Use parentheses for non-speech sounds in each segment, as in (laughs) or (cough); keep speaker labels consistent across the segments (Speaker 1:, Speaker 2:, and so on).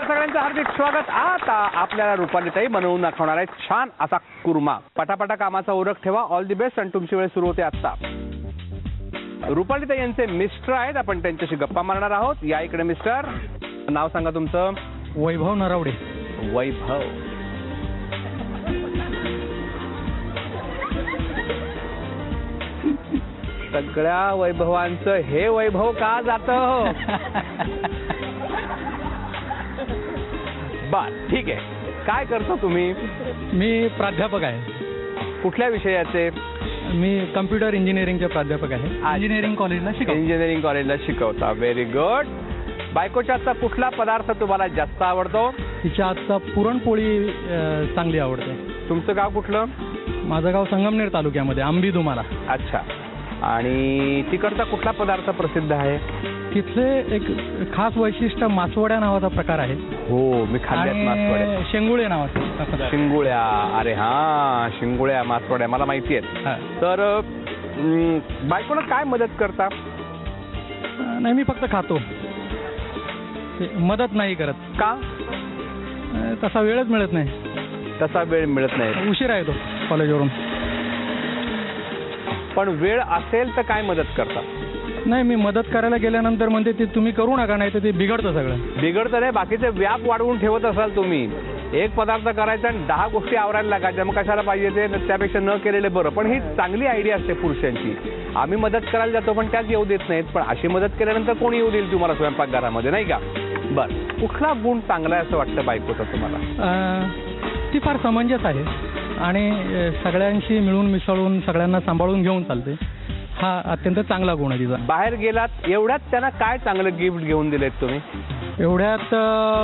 Speaker 1: सगळ्यांचं हार्दिक स्वागत. आता आपल्याला रुपालीताई बनवून दाखवणार आहे छान असा कुर्मा. पटापटा कामाचा ओरख ठेवा. ऑल दी बेस्ट आणि तुमची वेळ सुरू होते आता रुपालीताई यांचे मिस्टर आहेत. आपण त्यांच्याशी गप्पा मारणार आहोत. या इकडे मिस्टर. नाव सांगा तुमचं.
Speaker 2: वैभव नरवडे.
Speaker 1: वैभव. सगळ्या वैभवांचं हे वैभव का जात? (laughs) बर ठीक आहे. काय करता तुम्ही?
Speaker 2: मी प्राध्यापक आहे.
Speaker 1: कुठल्या विषयाचे?
Speaker 2: मी कम्प्युटर इंजिनिअरिंगचे प्राध्यापक आहे. इंजिनिअरिंग कॉलेजला शिकवतो.
Speaker 1: इंजिनिअरिंग कॉलेजला शिकवता. व्हेरी गुड बायकोच्या हातचा कुठला पदार्थ तुम्हाला जास्त आवडतो?
Speaker 2: तिच्या आजचा पुरणपोळी अ, चांगली आवडते.
Speaker 1: तुमचं गाव कुठलं?
Speaker 2: माझं गाव संगमनेर तालुक्यामध्ये आंबी दुमाला
Speaker 1: अच्छा. आणि तिकडचा कुठला पदार्थ प्रसिद्ध आहे?
Speaker 2: तिथले एक खास वैशिष्ट्य मासवड्या नावाचा प्रकार आहे.
Speaker 1: हो मी खाल्ल्यात मासवड्या.
Speaker 2: आणि शेंगुळे नावाचा आहे.
Speaker 1: शिंगुळ्या. अरे हा शिंगुळ्या मासवड्या. मला माहिती आहेत. तर बायकोला काय मदत करता?
Speaker 2: नाही मी फक्त खातो. ते मदत नाही करत.
Speaker 1: का?
Speaker 2: तसा वेळच मिळत नाही.
Speaker 1: तसा वेळ मिळत नाही.
Speaker 2: उशिरा येतो कॉलेजवरून
Speaker 1: पण वेळ असेल तर काय मदत करता
Speaker 2: नाही मी मदत करायला गेल्यानंतर म्हणते ते तुम्ही करू नका नाही तर ते बिघडतं सगळं.
Speaker 1: बिघडतं नाही बाकीचे व्याप वाढवून ठेवत असाल तुम्ही. एक पदार्थ करायचा आणि दहा गोष्टी आवरायला लागायच्या मग कशाला पाहिजे ते? न- त्यापेक्षा न केलेले बरं. पण ही चांगली आयडिया असते पुरुषांची. आम्ही मदत करायला जातो पण त्यात येऊ देत नाहीत. पण अशी मदत केल्यानंतर कोणी येऊ देईल तुम्हाला स्वयंपाकघरामध्ये नाही का? बरं कुठला गुण चांगला आहे असं वाटतं बायकोचा तुम्हाला?
Speaker 2: अ, ती फार समंजस आहे. आणि सगळ्यांशी मिळून मिसळून सगळ्यांना सांभाळून घेऊन चालते. हा अत्यंत चांगला गुण आहे तिचा.
Speaker 1: बाहेर गेलात एवढ्यात त्यांना काय चांगलं गिफ्ट घेऊन दिलेत तुम्ही?
Speaker 2: एवढ्यात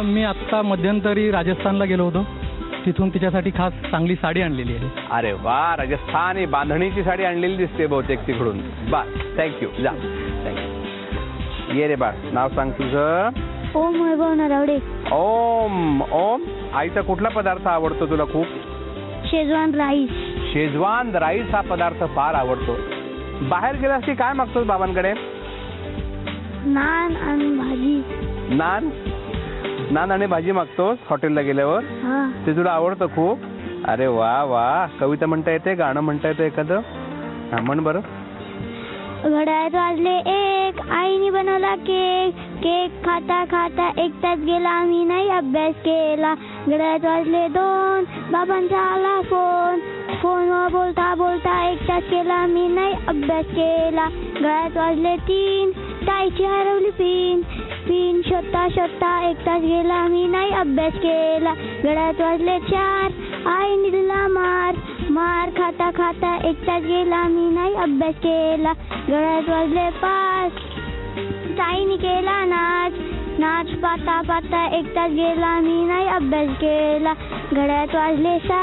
Speaker 2: मी आत्ता मध्यंतरी राजस्थानला गेलो होतो. तिथून तिच्यासाठी खास चांगली साडी आणलेली आहे.
Speaker 1: अरे वा राजस्थानी बांधणीची साडी आणलेली दिसते बहुतेक तिकडून. बा थँक्यू जा थँक्यू ये रे बाळ नाव सांग तुझं.
Speaker 3: ओम वैभव नरवडे.
Speaker 1: ओम ओम. आईचा कुठला पदार्थ आवडतो तुला खूप?
Speaker 3: Schezwan rice.
Speaker 1: शेजवान राईस हा पदार्थ फार आवडतो. बाहेर गेलास की काय मागतोस बाबांकडे?
Speaker 3: नान आणि भाजी.
Speaker 1: नान? नान आणि भाजी मागतोस हॉटेलला गेल्यावर?
Speaker 3: हा.
Speaker 1: ते तुला आवडतं खूप? अरे वा वा. कविता म्हणता येते गाणं म्हणता येतं एखादं? हा म्हण बरं.
Speaker 3: घड्याळात वाजले एक आईने बनवला केक. केक खाता खाता एक तास गेला मी नाही अभ्यास केला. घड्याळात वाजले दोन बाबांचा आला फोन. फोनवर बोलता बोलता एक तास केला मी नाही अभ्यास केला. गळ्यात वाजले तीन ताईची हरवली पिन. पिन शोधता शोधता एक तास गेला मी नाही अभ्यास केला. घड्याळात वाजले चार आईने दिला मार. मार खाता खाता एक तास गेला मी नाही अभ्यास केला. गळ्यात वाजले पाच ताईने केला नाच नाच पाता पाता एकटाच गेला मी नाही अभ्यास केला घड्यात वाजले सा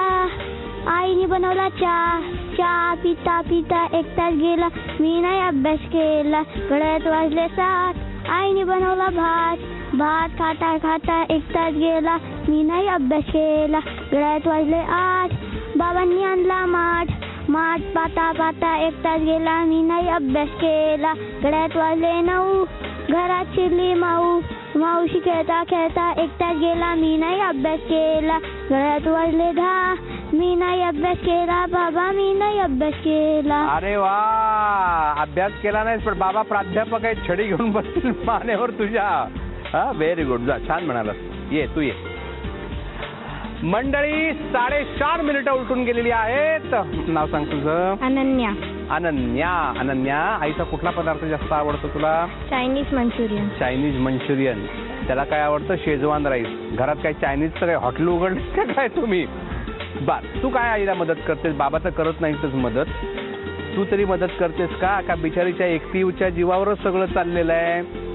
Speaker 3: आईने बनवला चहा चहा पिता पिता एकटाच गेला मी नाही अभ्यास केला घड्यात वाजले सात आईने बनवला भात भात खाता खाता एकटाच गेला मी नाही अभ्यास केला घड्यात वाजले आठ बाबांनी आणला माठ माठ पाता पाता एक तास गेला मी नाही अभ्यास केला. गड्यात वाजले नऊ घरात शिरली माऊ. माऊशी खेळता खेळता एक तास गेला मी नाही अभ्यास केला. गळ्यात वाजले दहा मी नाही अभ्यास केला. बाबा मी नाही अभ्यास केला.
Speaker 1: अरे वा अभ्यास केला नाहीस पण बाबा प्राध्यापक आहे छडी घेऊन बसतील मानेवर तुझ्या. हा व्हेरी गुड जा छान म्हणाला ये तू ये. मंडळी साडेचार मिनिटं उलटून गेलेली आहेत. नाव सांग तुझं.
Speaker 3: अनन्या.
Speaker 1: अनन्या. अनन्या आईचा कुठला पदार्थ जास्त आवडतो तुला?
Speaker 3: चायनीज मंचुरियन
Speaker 1: चायनीज मंचुरियन त्याला काय आवडतं? शेजवान राईस घरात काय चायनीजचं काय हॉटेल उघडले का काय तुम्ही? बर तू काय आईला मदत करतेस? बाबा तर करत नाहीतच मदत. तू तरी मदत करतेस का? का बिचारीच्या एकटीच्या जीवावरच सगळं चाललेलं आहे?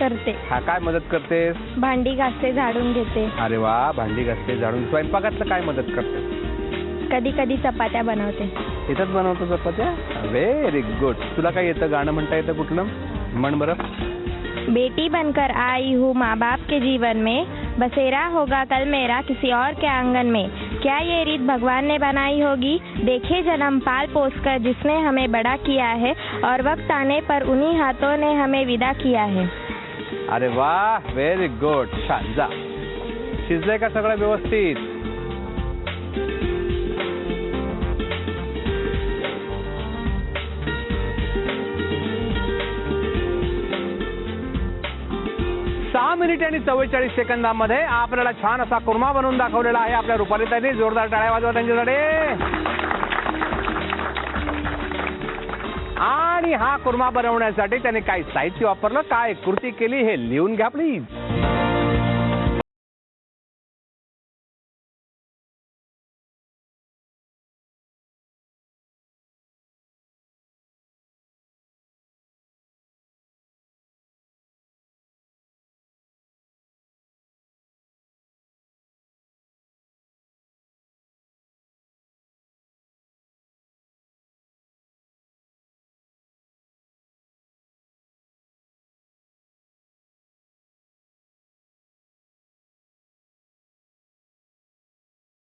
Speaker 3: करते.
Speaker 1: हा काय मदत करतेस?
Speaker 3: भांडी घासते झाडून घेते.
Speaker 1: अरे वा भांडी घासते झाडून. स्वयंपाकातलं काय मदत करतेस?
Speaker 3: कधी कधी चपात्या बनवते.
Speaker 1: इथंच बनवतो चपात्या? व्हेरी गुड तुला काय येतं? गाणं म्हणता येतं कुठलं म्हण बरं.
Speaker 4: बेटी बनकर आई हूँ माँ बाप के जीवन में। बसेरा होगा कल मेरा किसी और के आंगन में। क्या ये रीत भगवान ने बनाई होगी? देखे जन्म पाल पोस कर जिसने हमें बड़ा किया है और वक्त आने पर उन्हीं हाथों ने हमें विदा किया है।
Speaker 1: अरे वा व्हेरी गुड छान जा शिजलंय का सगळं व्यवस्थित? सहा मिनिट आणि चव्वेचाळीस सेकंदामध्ये आपल्याला छान असा कुर्मा बनवून दाखवलेला आहे आपल्या रुपाली जोरदार टाळ्या वाजवा त्यांच्याकडे आणि हा कुर्मा बनवण्यासाठी त्याने काय साहित्य वापरलं. काय? कृती केली हे लिहून घ्या प्लीज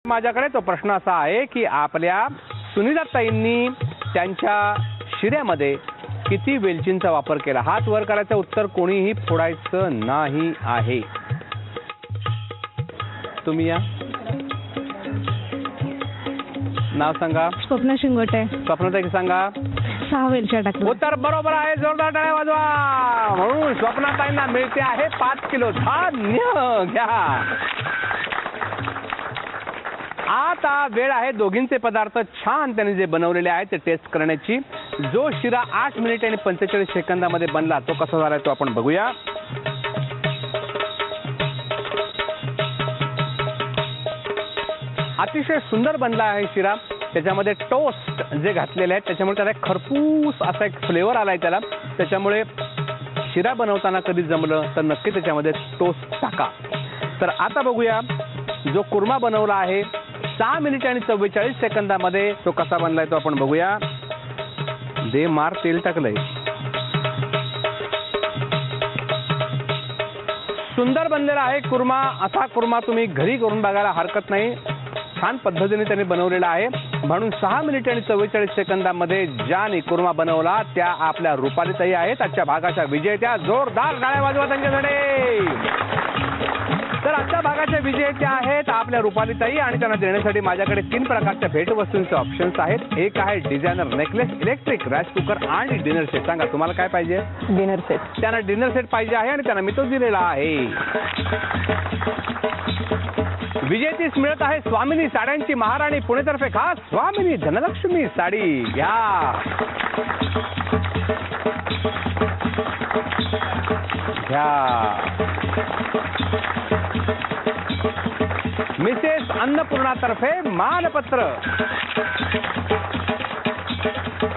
Speaker 1: माझ्याकडे तो प्रश्न असा आहे की आपल्या सुनीताताईंनी त्यांच्या शिऱ्यामध्ये किती वेलचींचा वापर केला? हात वर करायचं उत्तर कोणीही फोडायचं नाही आहे. तुम्ही या. नाव सांगा.
Speaker 5: स्वप्न शिंगोटे.
Speaker 1: स्वप्नताई सांगा.
Speaker 5: सहा वेलच्या टाकल्या.
Speaker 1: उत्तर बरोबर आहे. जोरदार टाळ्या वाजवा. म्हणून स्वप्नाताईंना मिळते आहे पाच किलो धान्य. घ्या. आता वेळ आहे दोघींचे पदार्थ छान त्यांनी जे बनवलेले आहेत ते टेस्ट करण्याची. जो शिरा आठ मिनिट आणि पंचेचाळीस सेकंदामध्ये बनला तो कसा झालाय तो आपण बघूया. अतिशय सुंदर बनला आहे शिरा. त्याच्यामध्ये टोस्ट जे घातलेले आहेत त्याच्यामुळे त्याला एक खरपूस असा एक फ्लेवर आलाय त्याला. त्याच्यामुळे शिरा बनवताना कधी जमलं तर नक्की त्याच्यामध्ये टोस्ट टाका. तर आता बघूया जो कुर्मा बनवला आहे सहा मिनिट आणि चव्वेचाळीस सेकंदामध्ये तो कसा बनलाय तो आपण बघूया. दे मार तेल टाकलंय. सुंदर बनलेला आहे कुर्मा. असा कुर्मा तुम्ही घरी करून बघायला हरकत नाही. छान पद्धतीने त्यांनी बनवलेला आहे. म्हणून सहा मिनिट आणि चव्वेचाळीस सेकंदामध्ये ज्याने कुर्मा बनवला त्या आपल्या रुपालीताई आहेत. आजच्या भागाच्या विजेत्या जोरदार गाळ्या वाजवा त्यांच्याकडे तर आजच्या भागाच्या विजेत्या आहेत आपल्या रुपालीताई आणि त्यांना देण्यासाठी माझ्याकडे तीन प्रकारच्या भेटवस्तूंचे ऑप्शन्स आहेत. एक आहे designer necklace electric rice cooker आणि डिनर सेट सांगा तुम्हाला काय पाहिजे?
Speaker 6: डिनर सेट
Speaker 1: त्यांना डिनर सेट पाहिजे आहे आणि त्यांना मी तो दिलेला आहे. विजेतीस मिळत आहे स्वामिनी साड्यांची महाराणी पुणेतर्फे खास स्वामिनी धनलक्ष्मी साडी. घ्या. घ्या. मिसेस अन्नपूर्णातर्फे मानपत्र.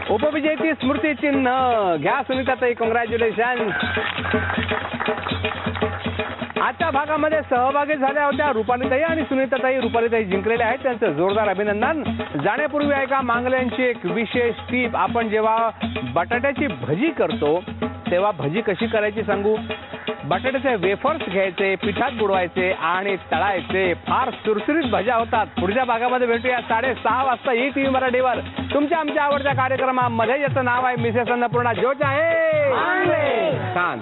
Speaker 1: उपविजेती स्मृती चिन्ह. घ्या सुनीताताई कॉंग्रॅच्युलेशन आजच्या भागामध्ये सहभागी झाल्या होत्या रुपालीताई आणि सुनीताताई रुपालीताई जिंकलेल्या आहेत त्यांचं जोरदार अभिनंदन. जाण्यापूर्वी ऐका मांगल्यांची एक विशेष टीप आपण जेव्हा बटाट्याची भजी करतो तेव्हा भजी कशी करायची सांगू? बटाट्याचे वेफर्स घ्यायचे पिठात बुडवायचे आणि तळायचे. फार सुरसुरीत भज्या होतात. पुढच्या भागामध्ये भेटूया साडेसहा वाजता ई टीव्ही मराठीवर. तुमच्या आमच्या आवडत्या कार्यक्रमामध्ये याचं नाव आहे मिसेस अन्नपूर्णा जोच आहे. छान.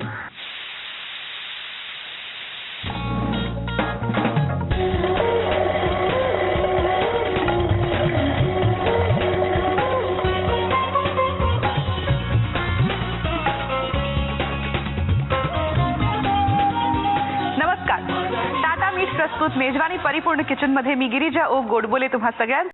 Speaker 6: मेजवानी परिपूर्ण किचनमध्ये मी गिरीजा ओक गोडबोले तुम्हा सगळ्यांचं